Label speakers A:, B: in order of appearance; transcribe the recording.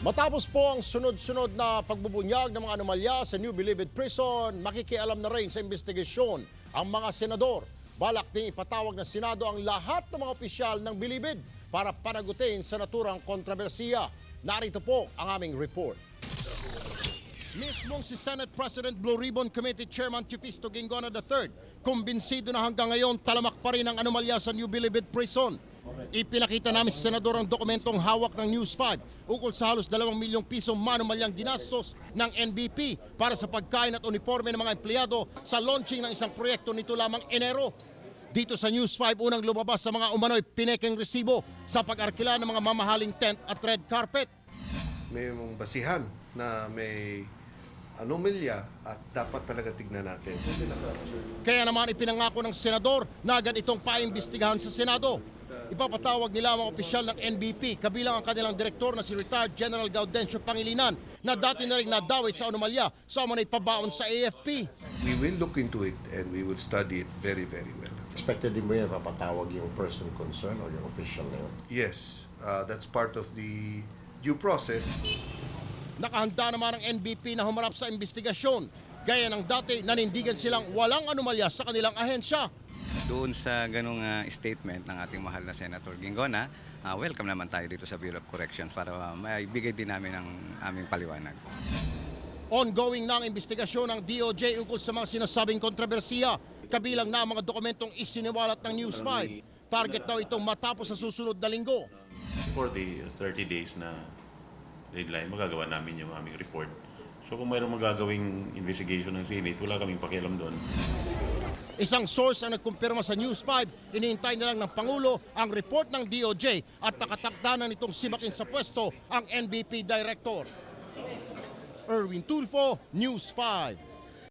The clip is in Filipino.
A: Matapos po ang sunod-sunod na pagbubunyag ng mga anomalya sa New Bilibid Prison, makikialam na rin sa investigasyon ang mga senador. Balak ding ipatawag ng Senado ang lahat ng mga opisyal ng Bilibid para panagutin sa naturang kontrobersiya. Narito po ang aming report. Mismong si Senate President Blue Ribbon Committee Chairman Chifisto Gingona III, kumbinsido na hanggang ngayon talamak pa rin ang anomalya sa New Bilibid Prison. Ipinakita namin sa senador ang dokumentong hawak ng News 5 ukol sa halos 2 milyong pisong manumalyang ginastos ng NBP para sa pagkain at uniforme ng mga empleyado sa launching ng isang proyekto nito lamang Enero. Dito sa News 5, unang lumabas sa mga umano'y pinekeng resibo sa pag-arkila ng mga mamahaling tent at red carpet.
B: may mong basihan na may anomalya at dapat talaga tignan natin.
A: Kaya naman ipinangako ng senador na agad itong paimbestigahan sa Senado. Ipapatawag nila ang mga opisyal ng NBP kabilang ang kanilang direktor na si retired General Gaudencio Pangilinan na dati na rin nadawit sa anomalya sa umanay pabaon sa AFP.
B: We will look into it and we will study it very, very well.
C: Expected din ba yun papatawag yung person concerned or yung official na yun?
B: Yes, uh, that's part of the due process.
A: Nakahanda naman ang NBP na humarap sa investigasyon. Gaya ng dati, nanindigan silang walang anomalya sa kanilang ahensya.
D: Doon sa ganong ah, statement ng ating mahal na Senator Gingona, ah, welcome naman tayo dito sa Bureau of Corrections para ah, maibigay din namin ang aming paliwanag.
A: Ongoing na ang investigasyon ng DOJ ukol sa mga sinasabing kontrobersiya, kabilang na ang mga dokumentong isiniwalat ng News 5. Target daw itong matapos sa susunod na linggo.
E: For the 30 days na deadline, magagawa namin yung aming report. So kung mayroong magagawing investigation ng Senate, wala kaming pakialam doon.
A: Isang source ang nagkumpirma sa News 5, inihintay na lang ng Pangulo ang report ng DOJ at nakatakda na nitong simakin sa pwesto ang NBP Director. Erwin Tulfo, News 5.